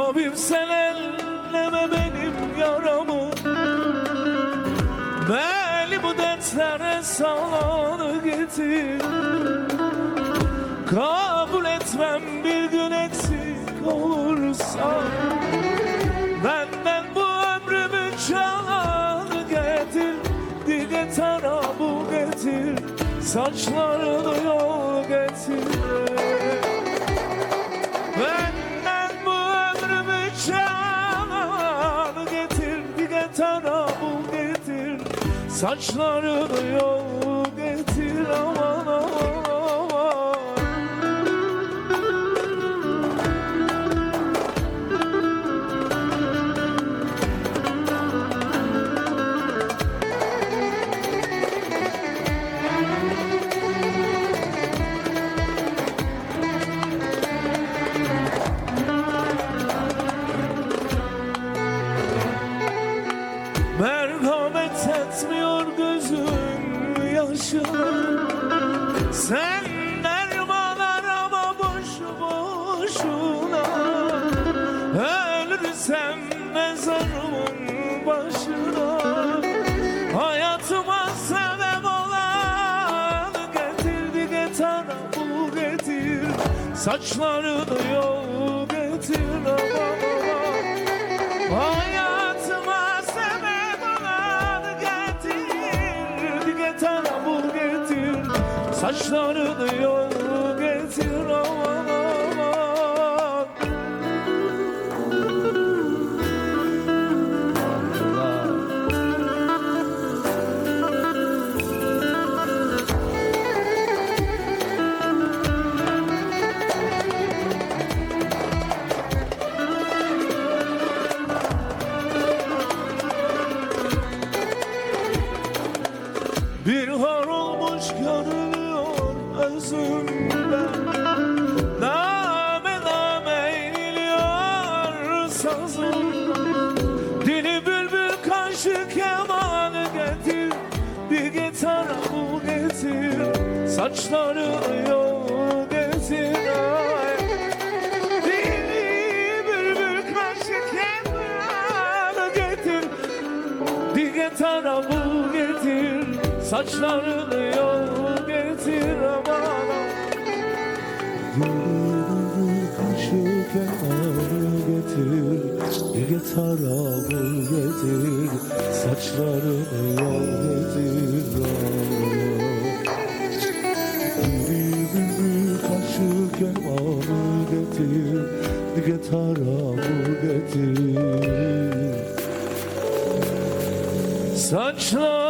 Tabip sen elleme benim yaramı. Beni bu dertlere salanı getir. Kabul etmem bir gün eksik olursa. Benden bu ömrümü çalanı getir. Dige tarafı getir. Saçlarını yol getir Saçlarını yol getir aman Merhamet etmiyor gözüm yaşına Sen derman arama boşu boşuna. Ölürsem mezarımın başına. Hayatıma sebep olan Getirdi getara bu getir Saçlarını yol getir aman Saçlarını yol getir aman Har olmuş görülüyor özümden Name name iniliyor sazımdan Dili bülbül kaşı kemanı getir. Bir gitara bul getir Saçlarını yol Saçlarını yol getir aman Kaşı kemanı getir. Bir bul getir. Saçlarını yol getir bülbül kaşı kemanı getir. Bir bul getir. Saçlarını